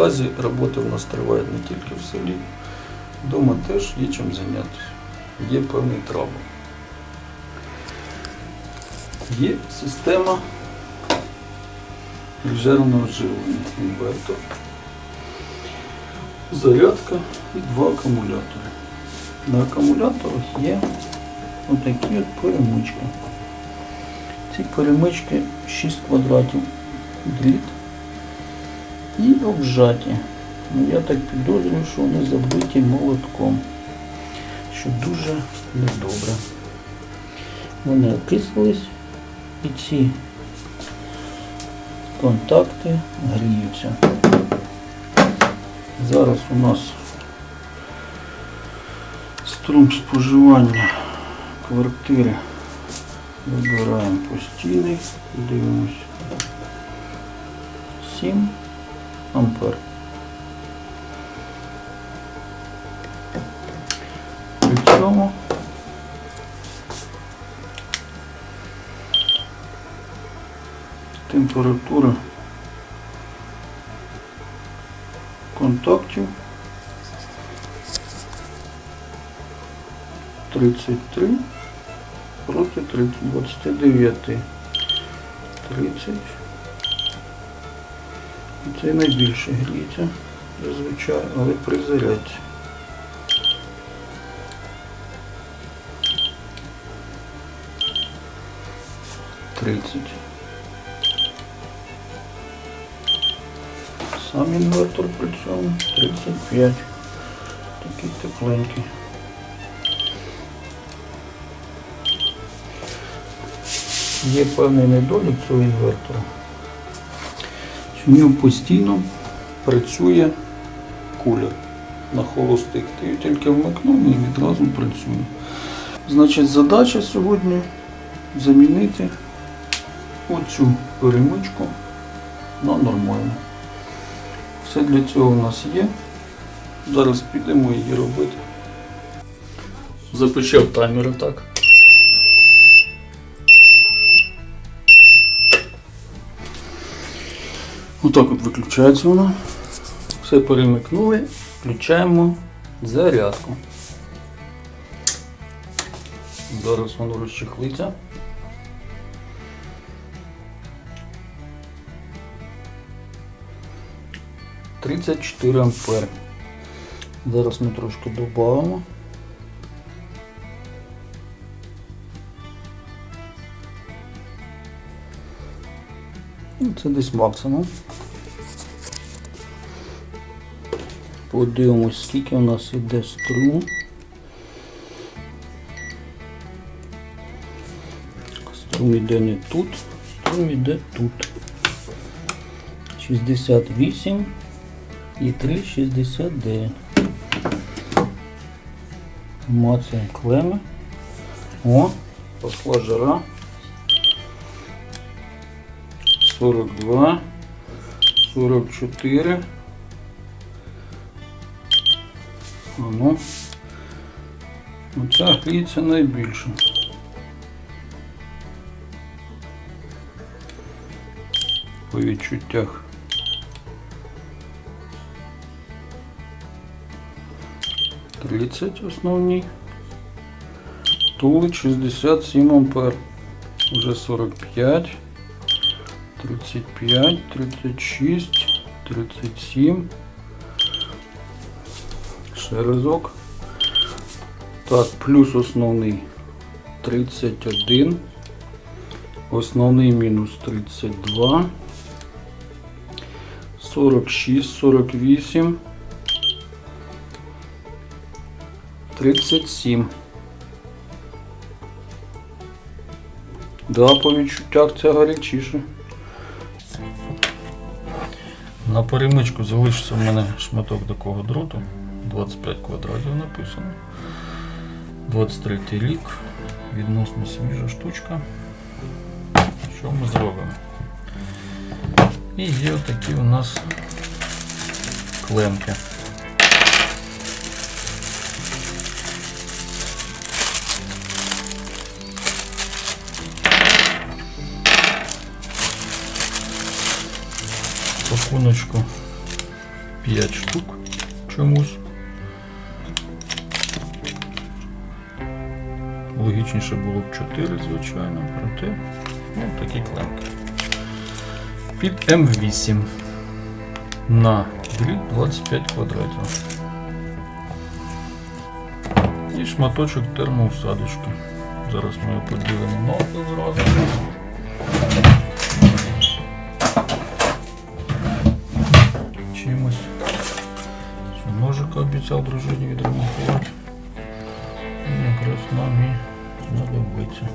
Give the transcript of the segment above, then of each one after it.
Наразі роботи в нас тривають не тільки в селі. Вдома теж є чим зайнятися. Є певний трабл. Є система інжерного живлення, інвертор, зарядка і два акумулятори. На акумуляторах є отакі от перемички. Ці перемички 6 квадратів дріт і обжаті. Ну, я так підозрюю, що вони забиті молотком, що дуже недобре. Вони окислились і ці контакти гріються. Зараз у нас струм споживання квартири. Вибираємо постійний, дивимось 7 ампер. При цьому температура контактів 33 проти 30, 29, 30. Це найбільше гріється зазвичай, але при зарядці. Тридцять. Сам інвертор при цьому 35. Такий тепленький. Є певний недолік цього інвертора. Що В ньому постійно працює кулер на холостих. Ти його тільки вмикнув і відразу працює. Значить, задача сьогодні замінити оцю перемичку на нормальну. Все для цього у нас є. Зараз підемо її робити. Запишав таймер так. Отак от виключається вона. Все перемикнули, включаємо зарядку. Зараз воно розчехлиться. Тридцять чотири ампери. Зараз ми трошки додамо. Це десь максимум. Подивимось, скільки у нас іде струм. Струм іде не тут, струм іде тут. 68 і 3, 69. Мацаємо клеми. О, пошла жара. 42, 44. А ну, оця гріється найбільше. По відчуттях. Тридцять основній. Тулить 67 ампер. Уже 45. 35, 36, 37. Ще разок. Так, плюс основний 31. Основний мінус 32. 46, 48. 37. Да, по відчуттях це гарячіше. На перемичку залишився в мене шматок такого дроту. 25 квадратів написано. 23 рік. Відносно свіжа штучка. Що ми зробимо? І є отакі у нас клемки. Пакуночку 5 штук чомусь. Логічніше було б 4, звичайно, проте ну, такі клемки. Під М8 на дріт 25 квадратів. І шматочок термоусадочки. Зараз ми його поділимо навпіл зразу. Обіцяв дружині відремонтувати. Якраз нам і знадобиться.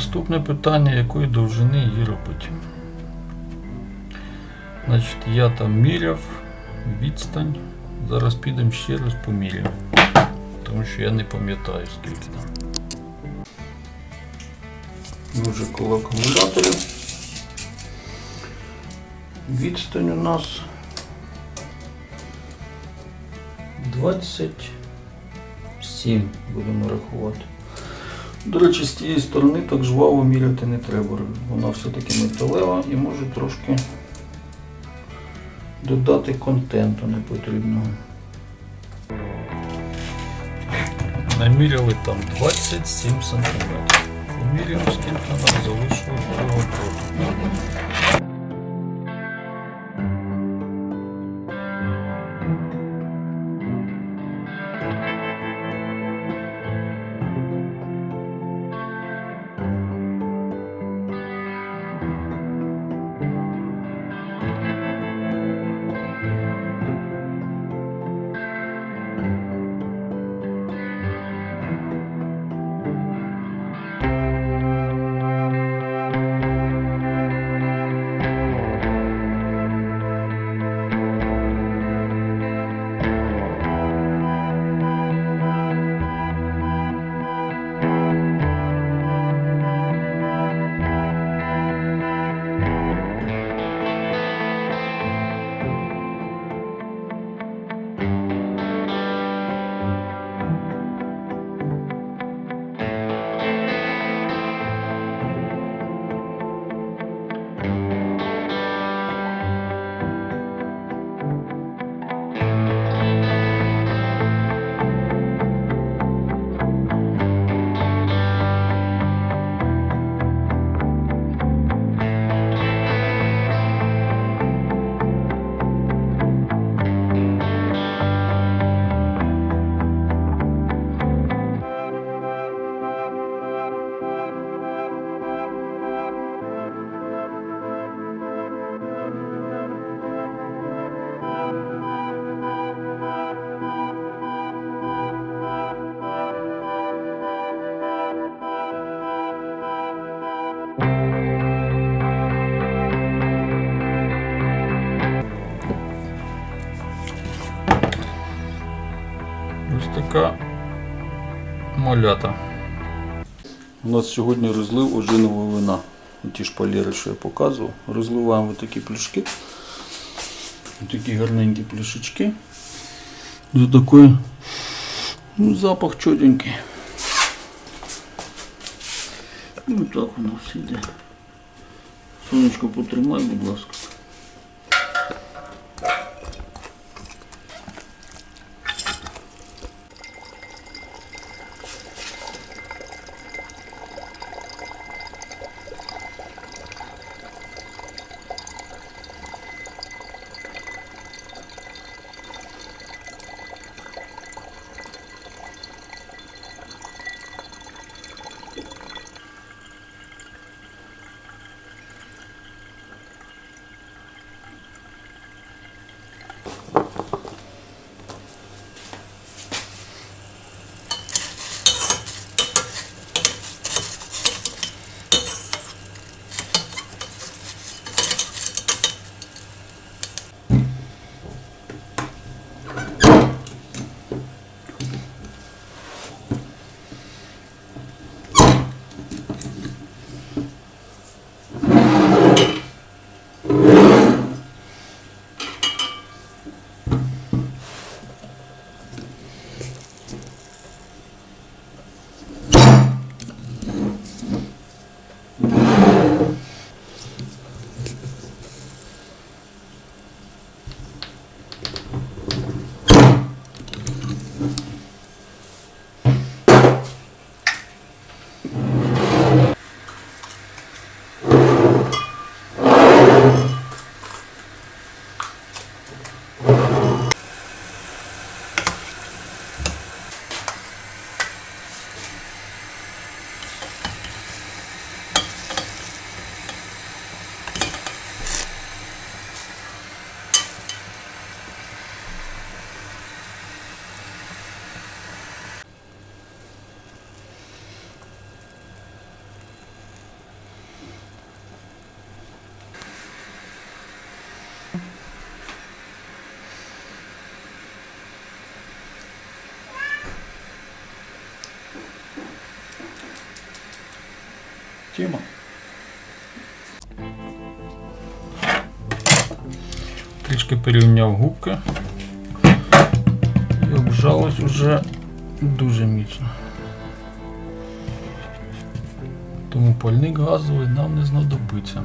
Наступне питання, якої довжини її робити. Значить, я там міряв відстань. Зараз підемо ще раз поміряємо. Тому що я не пам'ятаю скільки там. Вже коло акумуляторів. Відстань у нас 27 будемо рахувати. До речі, з тієї сторони так жваво міряти не треба. Вона все-таки металева і може трошки додати контенту непотрібного. Наміряли там 27 см. Поміряємо, скільки нам залишилось цього протоколу. Малята. У нас сьогодні розлив ожинового вина. Ті шпалери, що я показував. Розливаємо такі пляшки. Такі гарненькі пляшечки. За такий ну, запах чотенький. Ну так воно все йде. Сонечко потримай, будь ласка. Тема. Трішки порівняв губки. І обжалось уже дуже міцно. Тому пальник газовий нам не знадобиться.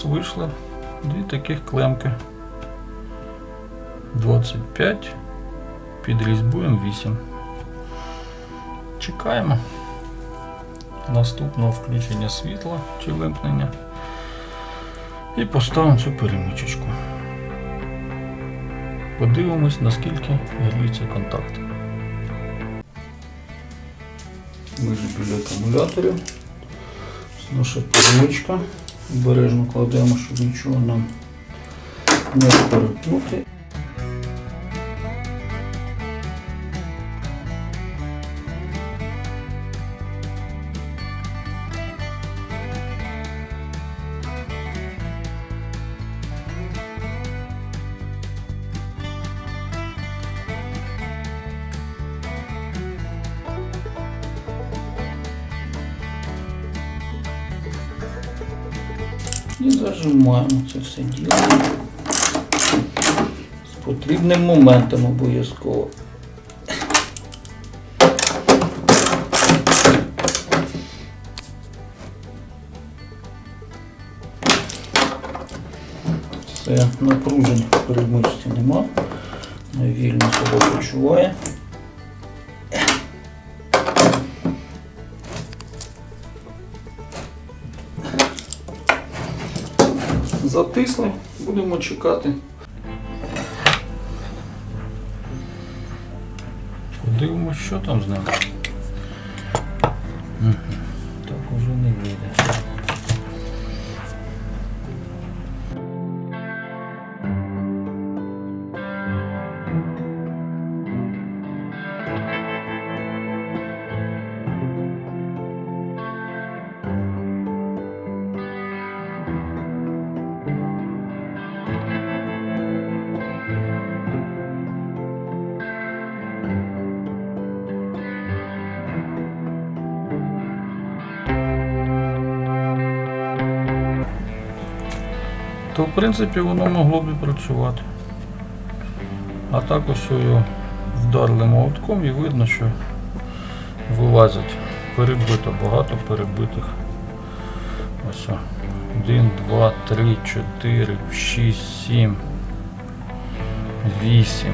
Нас вийшли дві таких клемки. 25 під різьбою 8. Чекаємо наступного включення світла чи вимкнення. І поставимо цю перемичечку. Подивимось, наскільки гріються контакти. Ми ж біля акумуляторів. Наша перемичка. Обережно кладемо, щоб нічого нам не перепнути. Все діло. З потрібним моментом обов'язково. Все, напружень в перемичці нема. Вільно себе почуває. Затисли, будемо чекати. Подивимось, що там з ним. В принципі воно могло б працювати. А так ось його вдарили молотком і видно, що вилазять. Перебито багато перебитих. Ось. 1, 2, 3, 4, 6, 7, 8.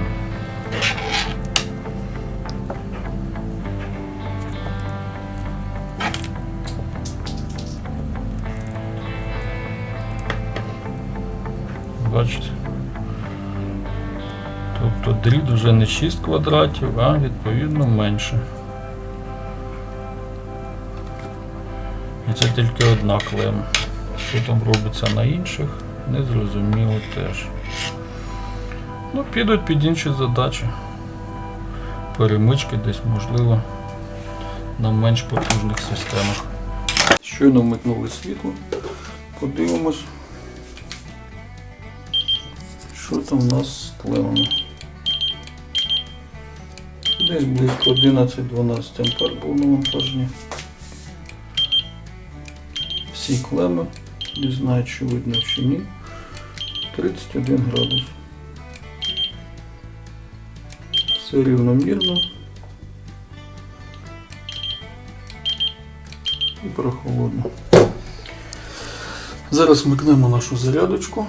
Бачите? Тобто дріт вже не 6 квадратів, а відповідно менше. І це тільки одна клема. Що там робиться на інших, незрозуміло теж. Ну, підуть під інші задачі. Перемички десь можливо на менш потужних системах. Щойно вмикнули світло. Подивимось. Що там у нас з клемами? Десь близько 11-12 ампер був навантаження. Всі клеми, не знаю, чи видно чи ні. 31 градус. Все рівномірно. І прохолодно. Зараз вмикнемо нашу зарядочку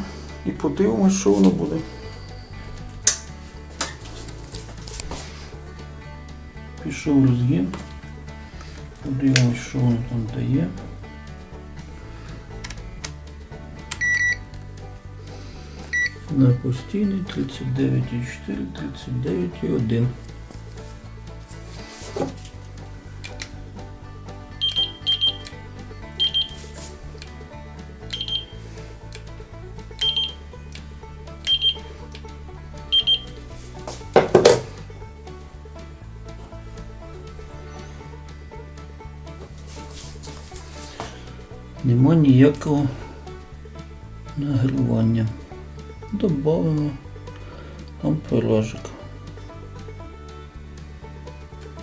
і подивимось, що воно буде. Пішов розгін. Подивимось, що воно там дає. На постійний 39,4, 39,1. Нема ніякого нагрівання. Добавимо амперажик.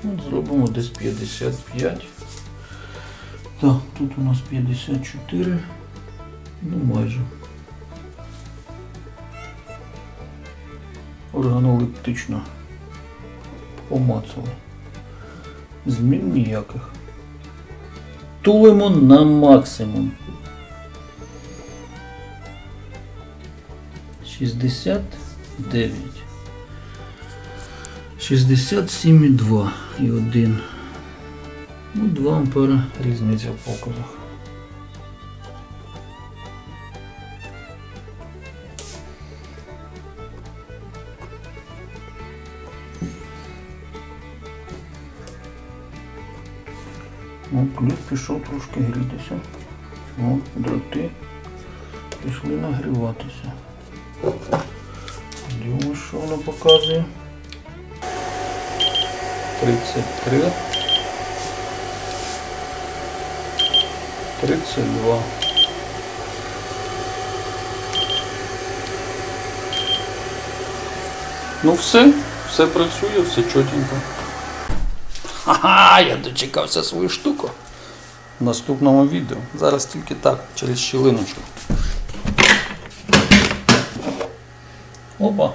От зробимо десь 55. Так, тут у нас 54. Ну майже. Органолептично помацали. Змін ніяких. Тулимо на максимум. 69. 67,2 і 1. Ну, 2 ампера різниця в показах. О, плюс пішов трошки грітися. О, дроти пішли нагріватися. Дивимось, що воно показує. 33. 32. Ну все, все працює, все чотенько. Ха-ха, я дочекався свою штуку в наступному відео. Зараз тільки так, через щілиночку. Опа!